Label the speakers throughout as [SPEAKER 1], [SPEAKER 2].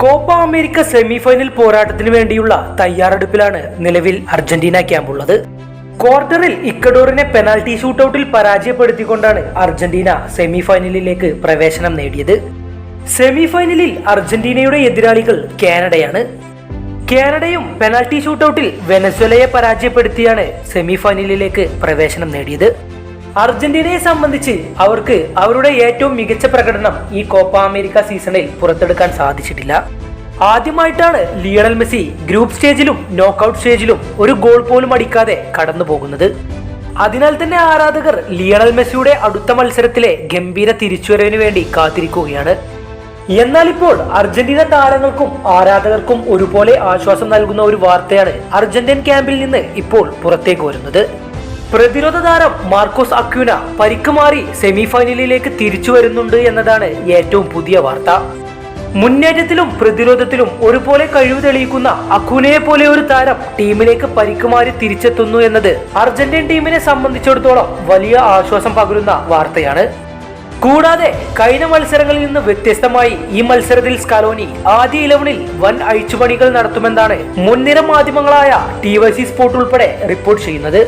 [SPEAKER 1] Copa America semifinal പോരാട്ടത്തിന് വേണ്ടിയുള്ള തയ്യാറെടുപ്പിലാണ് നിലവിൽ അർജന്റീന ക്യാമ്പുള്ളത്. ക്വാർട്ടറിൽ ഇക്കഡോറിനെ പെനാൽറ്റി ഷൂട്ടൌട്ടിൽ പരാജയപ്പെടുത്തിക്കൊണ്ടാണ് അർജന്റീന സെമിഫൈനലിലേക്ക് പ്രവേശനം നേടിയത്. സെമിഫൈനലിൽ അർജന്റീനയുടെ എതിരാളികൾ കാനഡയാണ്. കാനഡയും പെനാൽറ്റി ഷൂട്ടൌട്ടിൽ വെനസ്വലയെ പരാജയപ്പെടുത്തിയാണ് സെമിഫൈനലിലേക്ക് പ്രവേശനം നേടിയത്. അർജന്റീനയെ സംബന്ധിച്ച് അവർക്ക് അവരുടെ ഏറ്റവും മികച്ച പ്രകടനം ഈ കോപ്പ അമേരിക്ക സീസണിൽ പുറത്തെടുക്കാൻ സാധിച്ചിട്ടില്ല. ആദ്യമായിട്ടാണ് ലിയണൽ മെസ്സി ഗ്രൂപ്പ് സ്റ്റേജിലും നോക്കൌട്ട് സ്റ്റേജിലും ഒരു ഗോൾ പോലും അടിക്കാതെ കടന്നു പോകുന്നത്. അതിനാൽ തന്നെ ആരാധകർ ലിയണൽ മെസ്സിയുടെ അടുത്ത മത്സരത്തിലെ ഗംഭീര തിരിച്ചുവരവിന് വേണ്ടി കാത്തിരിക്കുകയാണ്. എന്നാൽ ഇപ്പോൾ അർജന്റീന താരങ്ങൾക്കും ആരാധകർക്കും ഒരുപോലെ ആശ്വാസം നൽകുന്ന ഒരു വാർത്തയാണ് അർജന്റീൻ ക്യാമ്പിൽ നിന്ന് ഇപ്പോൾ പുറത്തേക്ക് വരുന്നത്. പ്രതിരോധ താരം മാർക്കോസ് അക്യൂന പരിക്ക് മാറി സെമി ഫൈനലിലേക്ക് തിരിച്ചു വരുന്നുണ്ട് എന്നതാണ് ഏറ്റവും പുതിയ വാർത്ത. മുന്നേറ്റത്തിലും പ്രതിരോധത്തിലും ഒരുപോലെ കഴിവ് തെളിയിക്കുന്ന അക്യൂനയെ പോലെ ഒരു താരം ടീമിലേക്ക് പരിക്കുമാരി തിരിച്ചെത്തുന്നു എന്നത് അർജന്റീൻ ടീമിനെ സംബന്ധിച്ചിടത്തോളം വലിയ ആശ്വാസം പകരുന്ന വാർത്തയാണ്. കൂടാതെ കഴിഞ്ഞ മത്സരങ്ങളിൽ നിന്ന് വ്യത്യസ്തമായി ഈ മത്സരത്തിൽ സ്കലോനി ആദ്യ ഇലവനിൽ വൻ അഴിച്ചുപണികൾ നടത്തുമെന്നാണ് മുൻനിര മാധ്യമങ്ങളായ ടി വൈ സി സ്പോർട്ട് ഉൾപ്പെടെ റിപ്പോർട്ട് ചെയ്യുന്നത്.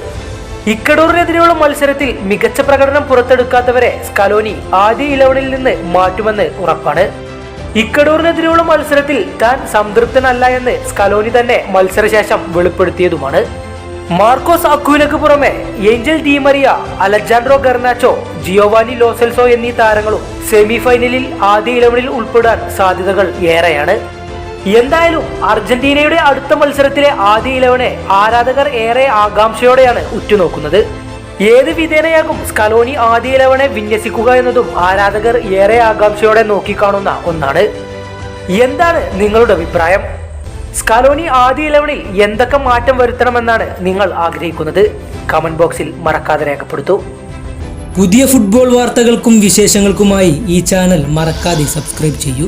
[SPEAKER 1] ഇക്കഡോറിനെതിരെയുള്ള മത്സരത്തിൽ മികച്ച പ്രകടനം പുറത്തെടുക്കാത്തവരെ സ്കലോനി ആദ്യ ഇലവനിൽ നിന്ന് മാറ്റുമെന്ന് ഉറപ്പാണ്. ഇക്കടൂറിനെതിരെയുള്ള മത്സരത്തിൽ താൻ സംതൃപ്തനല്ല എന്ന് സ്കലോനി തന്നെ മത്സരശേഷം വെളിപ്പെടുത്തിയതുമാണ്. മാർക്കോസ് അക്യൂനക്ക് പുറമെ Angel Di Maria Alejandro Garnacho Giovani Lo Celso എന്നീ താരങ്ങളും സെമിഫൈനലിൽ ആദ്യ ഇലവനിൽ ഉൾപ്പെടാൻ സാധ്യതകൾ ഏറെയാണ്. എന്തായാലും അർജന്റീനയുടെ അടുത്ത മത്സരത്തിലെ ആദ്യ ഇലവനെ ആരാധകർ ഏറെ ആകാംക്ഷയോടെയാണ് ഉറ്റുനോക്കുന്നത്. ഏത് വിധേനയാകും സ്കലോനി ആദ്യ ഇലവനെ വിന്യസിക്കുക എന്നതും ആരാധകർ ഏറെ ആകാംക്ഷയോടെ നോക്കിക്കാണുന്ന ഒന്നാണ്. എന്താണ് നിങ്ങളുടെ അഭിപ്രായം? സ്കലോണി ആദ്യ ഇലവനിൽ എന്തൊക്കെ മാറ്റം വരുത്തണമെന്നാണ് നിങ്ങൾ ആഗ്രഹിക്കുന്നത്? കമന്റ് ബോക്സിൽ മറക്കാതെ രേഖപ്പെടുത്തൂ.
[SPEAKER 2] പുതിയ ഫുട്ബോൾ വാർത്തകൾക്കും വിശേഷങ്ങൾക്കുമായി ഈ ചാനൽ മറക്കാതെ സബ്സ്ക്രൈബ് ചെയ്യൂ.